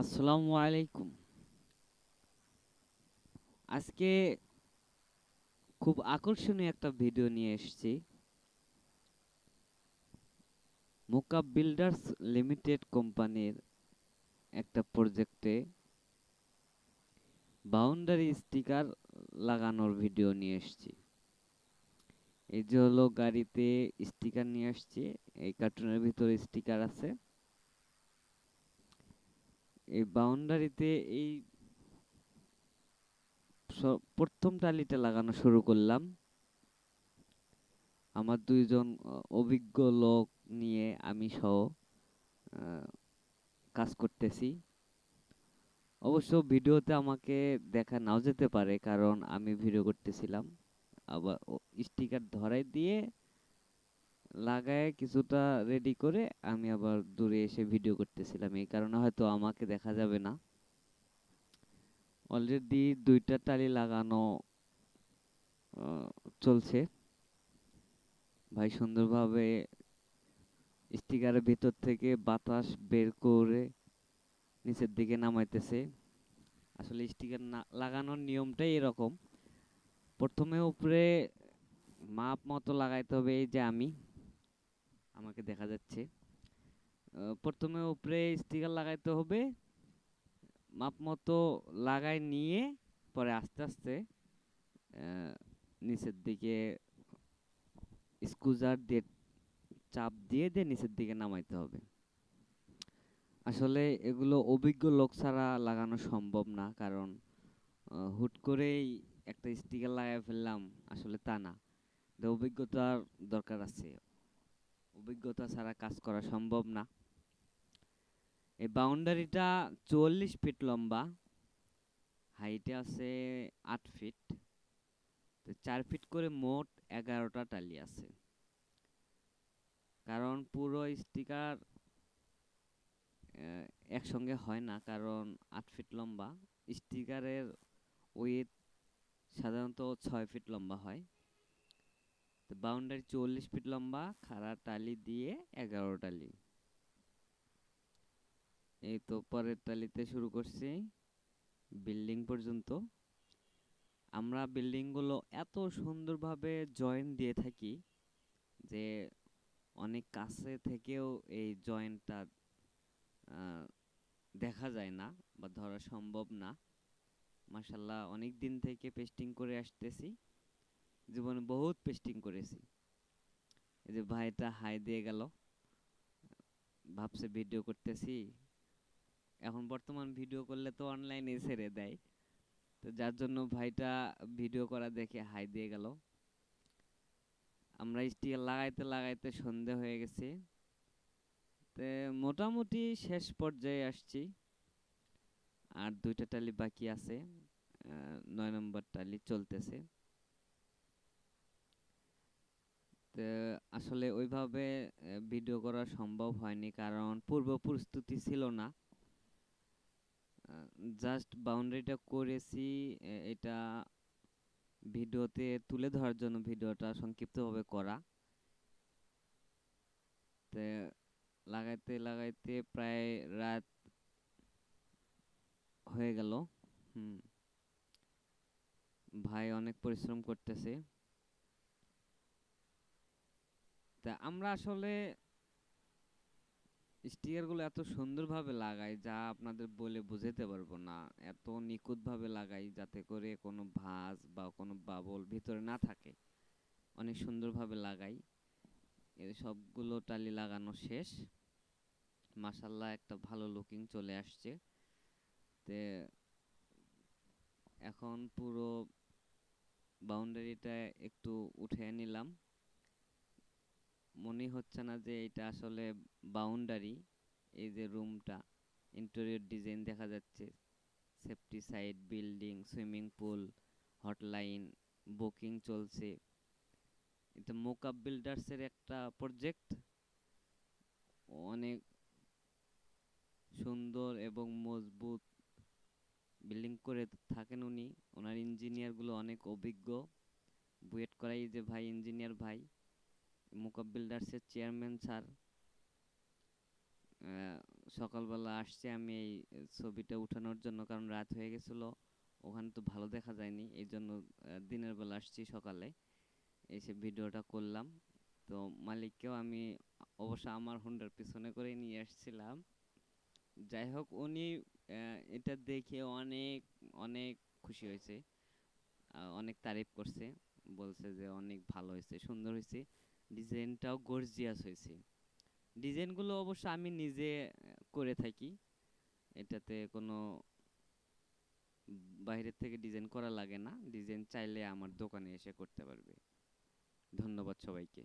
আসসালামু আলাইকুম। আজকে খুব আকর্ষণীয় একটা ভিডিও নিয়ে এসেছি। মোকাব বিল্ডার্স লিমিটেড কোম্পানির একটা প্রজেক্টে বাউন্ডারি স্টিকার লাগানোর ভিডিও নিয়ে এসেছি। এই যে হলো গাড়িতে স্টিকার নিয়ে আসছি, এই কার্টুনের ভিতরে স্টিকার আছে। এই বাউন্ডারিতে এই প্রথম টালিটা লাগানো শুরু করলাম। আমার দুইজন অভিজ্ঞ লোক নিয়ে আমি সহ কাজ করতেছি। অবশ্য ভিডিওতে আমাকে দেখা নাও যেতে পারে, কারণ আমি ভিডিও করতেছিলাম। আবার স্টিকার ধরাই দিয়ে লাগায় কিছুটা রেডি করে আমি আবার দূরে এসে ভিডিও করতেছিলাম। এই কারণে হয়তো আমাকে দেখা যাবে না। অলরেডি দুইটা টালি লাগানো চলছে। ভাই সুন্দরভাবে স্টিকারের ভিতর থেকে বাতাস বের করে নিচের দিকে নামাইতেছে। আসলে স্টিকার না, লাগানোর নিয়মটাই এরকম। প্রথমে উপরে মাপ মতো লাগাইতে হবে এই যে আমি। আমাকে দেখা যাচ্ছে। প্রথমে উপরে স্টিকার লাগাইতে হবে। মাপ মতো লাগাই নিয়ে পরে আস্তে আস্তে নিচের দিকে স্কুজার দিয়ে চাপ দিয়ে দিয়ে নিচের দিকে নামাইতে হবে। আসলে এগুলো অভিজ্ঞ লোক ছাড়া লাগানো সম্ভব না, কারণ হুট করেই একটা স্টিকার লাগাই ফেললাম, আসলে তা না। অভিজ্ঞতার দরকার আছে। অভিজ্ঞতা ছাড়া কাজ করা সম্ভব না। এই বাউন্ডারিটা চুয়াল্লিশ ফিট লম্বা হাইটে আছে আট ফিট। তো চার ফিট করে মোট এগারোটা টালি আছে। কারণ পুরো স্টিকার একসঙ্গে হয় না, কারণ আট ফিট লম্বা। স্টিকারের ওয়েট সাধারণত ছয় ফিট লম্বা হয়। তো বাউন্ডারি চল্লিশ ফিট লম্বা, খাড়া টালি দিয়ে এগারো টালি। এই তো পরের টালিতে শুরু করছি, বিল্ডিং পর্যন্ত। আমরা বিল্ডিংগুলো এত সুন্দরভাবে জয়েন দিয়ে থাকি যে অনেক কাছে থেকেও এই জয়েন্টটা দেখা যায় না বা ধরা সম্ভব না। মাসাল্লাহ অনেক দিন থেকে পেস্টিং করে আসতেছি। জীবনে বহুত পেস্টিং করেছি। এই যে ভাইটা হাই দিয়ে গেল, ভাবছে ভিডিও করতেছি। এখন বর্তমান ভিডিও করলে তো অনলাইনে ছেড়ে দেয়। তো যার জন্য ভাইটা ভিডিও করা দেখে হাই দিয়ে গেল। আমরা স্টিকার লাগাইতে লাগাইতে সন্ধে হয়ে গেছে। তে মোটামুটি শেষ পর্যায়ে আসছি। আর দুইটা টালি বাকি আছে নয় নম্বর টালি চলতেছে তো আসলে ওইভাবে ভিডিও করা সম্ভব হয়নি কারণ পূর্ব প্রস্তুতি ছিল না। জাস্ট বাউন্ডারিটা করেছি এটা ভিডিওতে তুলে ধরার জন্য ভিডিওটা সংক্ষিপ্তভাবে করা। তে, লাগাইতে লাগাইতে প্রায় রাত হয়ে গেল। হুম। ভাই অনেক পরিশ্রম করতেছে। তা আমরা আসলে স্টিকারগুলো এত সুন্দরভাবে লাগাই যা আপনাদের বলে বোঝাতে পারব না। এত নিখুঁতভাবে লাগাই যাতে করে কোনো ভাঁজ বা কোনো বাবল ভিতরে না থাকে। অনেক সুন্দরভাবে লাগাই। এর সবগুলো টালি লাগানো শেষ। মাসাল্লাহ একটা ভালো লুকিং চলে আসছে। তে এখন পুরো বাউন্ডারিটা একটু উঠে নিলাম। মনে হচ্ছে না যে এটা আসলে বাউন্ডারি এই যে রুমটা ইন্টেরিয়র ডিজাইন দেখা যাচ্ছে। Safety side building swimming pool hotline booking চলছে। এটা মোকাব বিল্ডার্সের একটা প্রজেক্ট অনেক সুন্দর এবং মজবুত বিল্ডিং করে থাকেন উনি। ওনার ইঞ্জিনিয়ারগুলো অনেক অভিজ্ঞ। বুয়েট করাই যে ভাই ইঞ্জিনিয়ার ভাই। মোকাব বিল্ডার্সের চেয়ারম্যান স্যার সকালবেলা আসছি আমি এই ছবিটা উঠানোর জন্য কারণ রাত হয়ে গেছিল, ওখানে তো ভালো দেখা যায়নি, এই জন্য দিনের বেলা আসছি সকালে, এসে ভিডিওটা করলাম। তো মালিককেও আমি অবশ্য আমার হুন্ডার পিছনে করে নিয়ে আসছিলাম। যাই হোক, উনি এটা দেখে অনেক অনেক খুশি হয়েছে অনেক তারিফ করছে, বলছে যে অনেক ভালো হয়েছে, সুন্দর হয়েছে। ডিজাইনটাও গর্জিয়াস হয়েছে। ডিজাইনগুলো অবশ্য আমি নিজে করে থাকি। এটাতে কোনো বাইরের থেকে ডিজাইন করা লাগে না। ডিজাইন চাইলে আমার দোকানে এসে করতে পারবে। ধন্যবাদ সবাইকে।